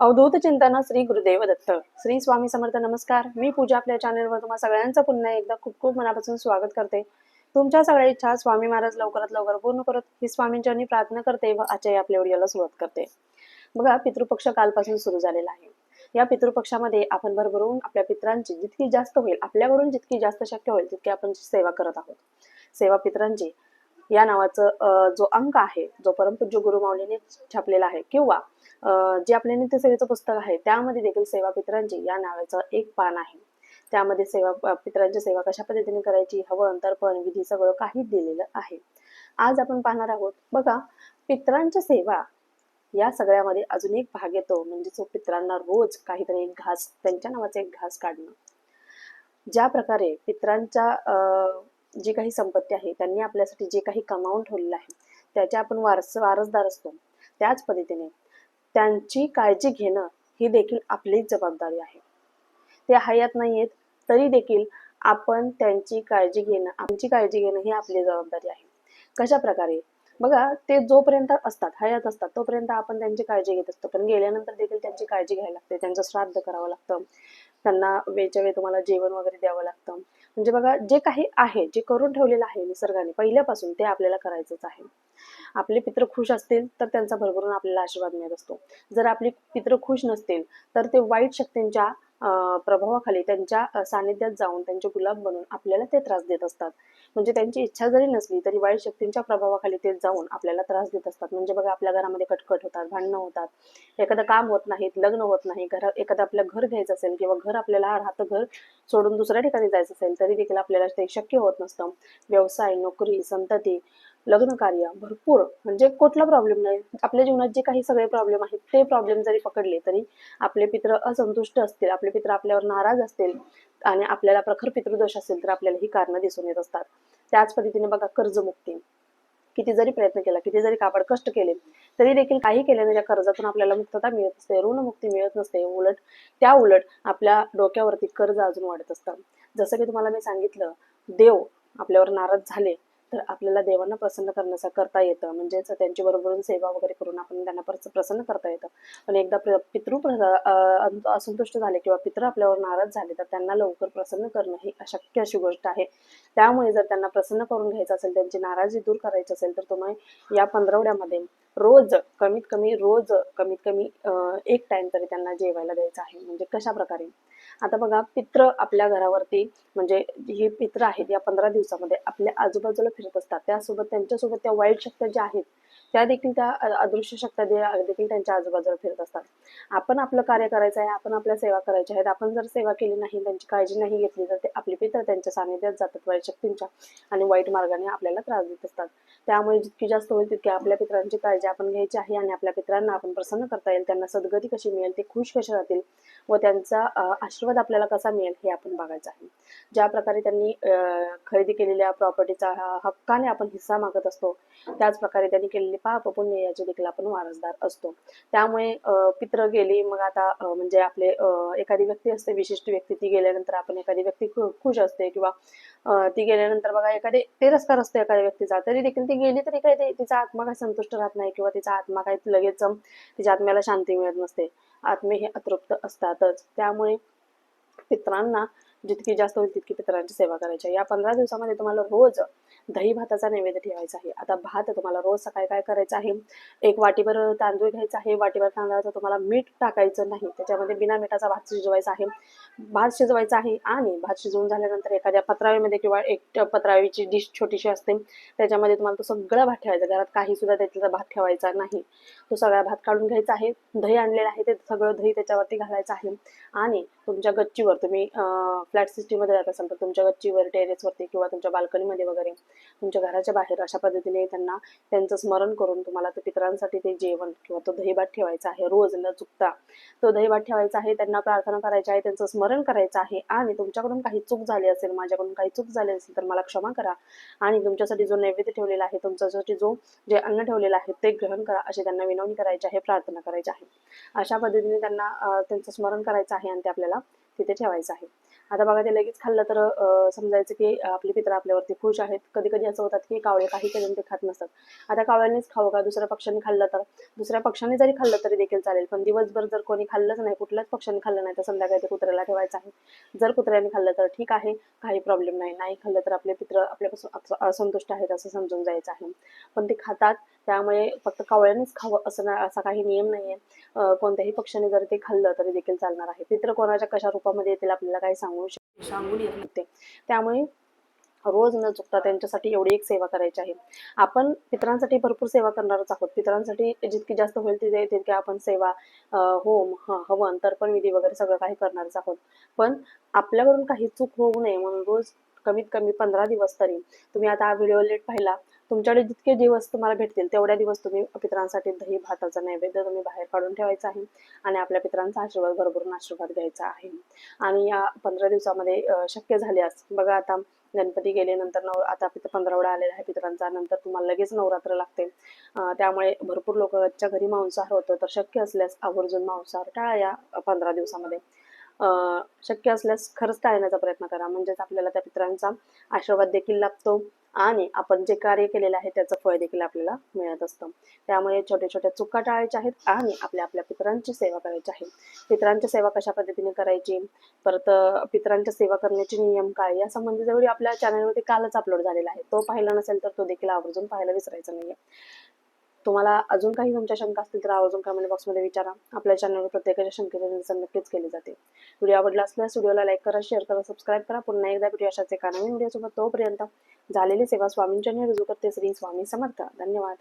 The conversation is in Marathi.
अवधूत चिंतना श्री गुरुदेव दत्त. श्री स्वामी समर्थ नमस्कार. मी पूजा आपल्या चॅनलवर तुम्हा सगळ्यांचं पुन्हा एकदा खूप खूप मनापासून स्वागत करते. तुमच्या सगळ्या इच्छा स्वामी महाराज लवकरात लवकर पूर्ण करत ही स्वामींच्या प्रार्थना करते व आजच्या आपल्या व्हिडिओला सुरुवात करते. बघा पितृपक्ष कालपासून सुरू झालेला आहे. या पितृपक्षामध्ये आपण भरभरून आपल्या पित्रांची जितकी जास्त होईल आपल्याकडून जितकी जास्त शक्य होईल तितकी आपण सेवा करत आहोत. सेवा पित्रांची या नावाचं जो अंक आहे जो परमपूज्य गुरुमाऊलीने छापलेला आहे किंवा जे आपले नित्यसेवेचं पुस्तक आहे त्यामध्ये देखील सेवा पित्रांची या नावाचं एक पान आहे. त्यामध्ये सेवा पित्रांची सेवा कशा पद्धतीने करायची हवं अंतर्पण विधी सगळं काही दिलेलं आहे. आज आपण पाहणार आहोत बघा पित्रांची सेवा या सगळ्यामध्ये अजून एक भाग येतो म्हणजे जो पित्रांना रोज काहीतरी एक घास त्यांच्या नावाचा एक घास काढणं. ज्या प्रकारे पित्रांच्या अं, जी काही संपत्ती आहे त्यांनी आपल्यासाठी जे काही कमावून ठेवलेलं आहे त्याचे आपण वारस वारसदार असतो. त्याच पद्धतीने त्यांची काळजी घेणं ही देखील आपलीच जबाबदारी आहे. ते हयात नाही आहेत तरी देखील आपण त्यांची काळजी घेणं आमची काळजी घेणं ही आपली जबाबदारी आहे. कशा प्रकारे? बघा ते जोपर्यंत असतात हयात असतात तोपर्यंत आपण त्यांची काळजी घेत असतो. पण गेल्यानंतर देखील त्यांची काळजी घ्यायला लागते त्यांचं श्राद्ध करावं लागतं. त्यांना वेळच्या वेळी तुम्हाला जेवण वगैरे द्यावं लागतं. म्हणजे बघा जे काही आहे जे करून ठेवलेलं आहे निसर्गाने पहिल्यापासून ते आपल्याला करायचंच आहे. आपले पित्र खुश असतील तर त्यांचा भरभरून आपल्याला आशीर्वाद मिळत असतो. जर आपले पित्र खुश नसतील तर ते वाईट शक्तींच्या प्रभावाखाली त्यांच्या सानिध्यात जाऊन त्यांचे गुलाब बनून आपल्याला ते त्रास देत असतात. म्हणजे त्यांची इच्छा जरी नसली तरी वाईट शक्तींच्या प्रभावाखाली ते जाऊन आपल्याला त्रास देत असतात. म्हणजे बघा आपल्या घरामध्ये कटकट होतात भांडणं होतात. एखादं काम होत नाहीत लग्न होत नाही घर एखादं आपलं घर घ्यायचं असेल किंवा घर आपल्याला राहतं घर सोडून दुसऱ्या ठिकाणी जायचं असेल तरी देखील आपल्याला ते शक्य होत नसतं. व्यवसाय नोकरी संतती लग्न कार्य भरपूर. म्हणजे कुठला प्रॉब्लेम नाही. आपल्या जीवनात जे काही सगळे प्रॉब्लेम आहेत ते प्रॉब्लेम जरी पकडले तरी आपले पित्र असंतुष्ट असतील आपले पित्र आपल्यावर नाराज असतील आणि आपल्याला प्रखर पितृदोष असेल तर आपल्याला ही कारणं दिसून येत असतात. त्याच पद्धतीने बघा कर्जमुक्ती. किती जरी प्रयत्न केला किती जरी कापड कष्ट केले तरी देखील काही केल्याने त्या कर्जातून आपल्याला मुक्तता मिळत नसते ऋणमुक्ती मिळत नसते. उलट त्या उलट आपल्या डोक्यावरती कर्ज अजून वाढत असतं. जसं की तुम्हाला मी सांगितलं देव आपल्यावर नाराज झाले तर आपल्याला देवांना प्रसन्न करण्याचा करता येतं. म्हणजेच त्यांची बरोबरून सेवा वगैरे करून आपण त्यांना परत प्रसन्न करता येतं. पण एकदा प्र- पितृ प्र- असंतुष्ट झाले किंवा पितृ आपल्यावर नाराज झाले तर त्यांना लवकर प्रसन्न करणं ही अशक्य अशी गोष्ट आहे. त्यामुळे जर त्यांना प्रसन्न करून घ्यायचं असेल त्यांची नाराजी दूर करायची असेल तर तुम्ही या पंधरवड्यामध्ये रोज कमीत कमी रोज कमीत कमी एक टाइम तरी त्यांना जेवायला द्यायचं आहे. म्हणजे कशा प्रकारे? आता बघा पित्र आपल्या घरावरती म्हणजे ही पित्र आहेत या पंधरा दिवसामध्ये आपल्या आजूबाजूला फिरत असतात. त्यासोबत त्यांच्यासोबत त्या वाईट शक्त्या ज्या आहेत त्या देखील त्या अदृश्य शक्ती दे- देखील त्यांच्या आजूबाजूला फिरत असतात. आपण आपलं कार्य करायचं आहे आपण आपल्या सेवा करायच्या आहेत आपण जर सेवा केली नाही त्यांची काळजी नाही घेतली तर ते आपले पित्र त्यांच्या सानिध्यात जातात वाईट शक्तींच्या आणि वाईट मार्गाने आपल्याला त्रास देत असतात. त्यामुळे जितकी जास्त होईल तितकी आपल्या पित्रांची काळजी आपण घ्यायची आहे आणि आपल्या पित्रांना आपण प्रसन्न करता येईल. त्यांना सद्गती कशी मिळेल ते खुश कसे राहतील व त्यांचा आशीर्वाद आपल्याला कसा मिळेल हे आपण बघायचं आहे. ज्या प्रकारे त्यांनी खरेदी केलेल्या प्रॉपर्टीचा हक्काने आपण हिस्सा मागत असतो त्याच प्रकारे त्यांनी केलेली पाप पुण्य याचे देखील आपण वारसदार असतो. त्यामुळे पित्र गेली मग आता म्हणजे आपले एखादी व्यक्ती असते विशिष्ट व्यक्ती ती गेल्यानंतर आपण एखादी व्यक्ती खुश असते किंवा ती गेल्यानंतर बघा एखादी तिरस्कार असतो एखाद्या व्यक्तीचा तरी देखील ती गेली तरी काय ते- तिचा आत्मा काय संतुष्ट राहत नाही किंवा तिचा आत्मा काय लगेच तिच्या आत्म्याला शांती मिळत नसते. आत्मे हे अतृप्त असतातच. त्यामुळे पित्रांना जितकी जास्त होईल तितकी पित्रांची सेवा करायची या पंधरा दिवसामध्ये तुम्हाला रोज दही भाताचा नैवेद्य ठेवायचा आहे. आता भात तुम्हाला रोज सकाळी काय करायचं आहे? एक वाटीभर तांदूळ घ्यायचा आहे. वाटीभर तांदळाचं तुम्हाला मीठ टाकायचं नाही. त्याच्यामध्ये बिना मिठाचा भात शिजवायचा आहे. भात शिजवायचा आहे आणि भात शिजवून झाल्यानंतर एखाद्या पत्रावीमध्ये किंवा एक पत्रावीची डिश छोटीशी असते. त्याच्यामध्ये तुम्हाला तो सगळा भात ठेवायचा. घरात काही सुद्धा त्याचा भात ठेवायचा नाही. तो सगळा भात काढून घ्यायचा आहे. दही आणलेलं आहे ते सगळं दही त्याच्यावरती घालायचं आहे. आणि तुमच्या गच्चीवर तुम्ही फ्लॅट सिस्टीममध्ये जात असाल तर तुमच्या गच्चीवर टेरेसवरती किंवा तुमच्या बाल्कनीमध्ये वगैरे तुमच्या घराच्या बाहेर अशा पद्धतीने त्यांना त्यांचं स्मरण करून तुम्हाला ते पितरांसाठी ते जेवण किंवा तो दहीभात ठेवायचा आहे. रोज न चुकता तो दहीभात ठेवायचा आहे त्यांना प्रार्थना करायची आहे त्यांचं स्मरण करायचं आहे आणि तुमच्याकडून काही चूक झाली असेल माझ्याकडून काही चूक झाली असेल तर मला क्षमा करा आणि तुमच्यासाठी जो नैवेद्य ठेवलेला आहे तुमच्यासाठी जो जे अन्न ठेवलेलं आहे ते ग्रहण करा अशी त्यांना विनवणी करायची आहे प्रार्थना करायची आहे. अशा पद्धतीने त्यांना त्यांचं स्मरण करायचं आहे आणि ते आपल्याला तिथे ठेवायचं आहे. आता बघा ते लगेच खाल्लं तर समजायचं की आपले पित्र आपल्यावरती खुश आहेत. कधी कधी असं होतात की कावळे काही करून ते खात नसतात. आता कावळ्यांनीच खावं का? दुसऱ्या पक्षाने खाल्लं तर. दुसऱ्या पक्षाने जरी खाल्लं तरी देखील चालेल. पण दिवसभर जर कोणी खाल्लंच नाही कुठल्याच पक्षाने खाल्लं नाही तर संध्याकाळी ते कुत्र्याला ठेवायचं आहे. जर कुत्र्याने खाल्लं तर ठीक आहे काही प्रॉब्लेम नाही. नाही खाल्लं तर आपले पित्र आपल्यापासून असंतुष्ट आहेत असं समजून जायचं आहे. पण ते खातात त्यामुळे फक्त कावळ्यानेच खावं असं ना असा काही नियम नाहीये. आहे कोणत्याही पक्षाने जर ते खाल्लं तरी देखील चालणार आहे. पित्र कोणाच्या कशा रूपामध्ये येतील आपल्याला काही सांगू सांगू सांगून येत नव्हते. त्यामुळे रोज न चुकता त्यांच्यासाठी एवढी एक सेवा करायची आहे. आपण पितरांसाठी भरपूर सेवा करणारच आहोत. पितरांसाठी जितकी जास्त होईल तिथे तितके आपण सेवा होम हवन तर्पण विधी वगैरे सगळं काही करणारच आहोत. पण आपल्याकडून काही चूक होऊ नये म्हणून रोज कमीत कमी पंधरा दिवस तरी. तुम्ही आता हा व्हिडिओ लेट पाहिला तुमच्याकडे जितके दिवस तुम्हाला भेटतील तेवढ्या दिवस तुम्ही पितरांसाठी दही भाताचा नैवेद्य तुम्ही बाहेर काढून ठेवायचा आहे आणि आपल्या पितरांचा आशीर्वाद भरभरून आशीर्वाद घ्यायचा आहे. आणि या पंधरा दिवसामध्ये शक्य झाल्यास बघा आता गणपती गेल्यानंतर नव आता पित पंधरावडा आलेला आहे पितरांचा नंतर तुम्हाला लगेच नवरात्र लागते. त्यामुळे भरपूर लोकांच्या घरी मांसाहार होतं तर शक्य असल्यास आवर्जून मांसाहार टाळा या पंधरा दिवसामध्ये. शक्य असल्यास खरंच टाळण्याचा प्रयत्न करा. म्हणजेच आपल्याला त्या पितरांचा आशीर्वाद देखील लाभतो आणि आपण जे कार्य केलेलं आहे त्याचं फळ देखील आपल्याला मिळत असतं. त्यामुळे छोट्या छोट्या चुका टाळायच्या आहेत आणि आपल्या आपल्या पितरांची सेवा करायची आहे. पित्रांची सेवा कशा पद्धतीने करायची? परत पित्रांच्या पितरांच्या सेवा करण्याचे नियम काय? या संबंधी जवळ आपल्या चॅनलवरती कालच अपलोड झालेला आहे. तो पाहिला नसेल तर तो देखील आवर्जून पाहायला विसरायचा नाहीये. तुम्हाला अजून काही तुमच्या शंका असतील तर आवर्जून कमेंट बॉक्समध्ये विचारा. आपल्या चॅनलवर प्रत्येकाच्या शंकेचे निरसन नक्कीच केले जाते. व्हिडिओ आवडला असल्यास व्हिडिओला लाईक करा शेअर करा सबस्क्राईब करा. पुन्हा एकदा व्हिडिओ अशाच एका नवीन व्हिडिओसोबत तोपर्यंत झालेली सेवा स्वामींच्या रुजू करते. श्री स्वामी समर्थ. धन्यवाद.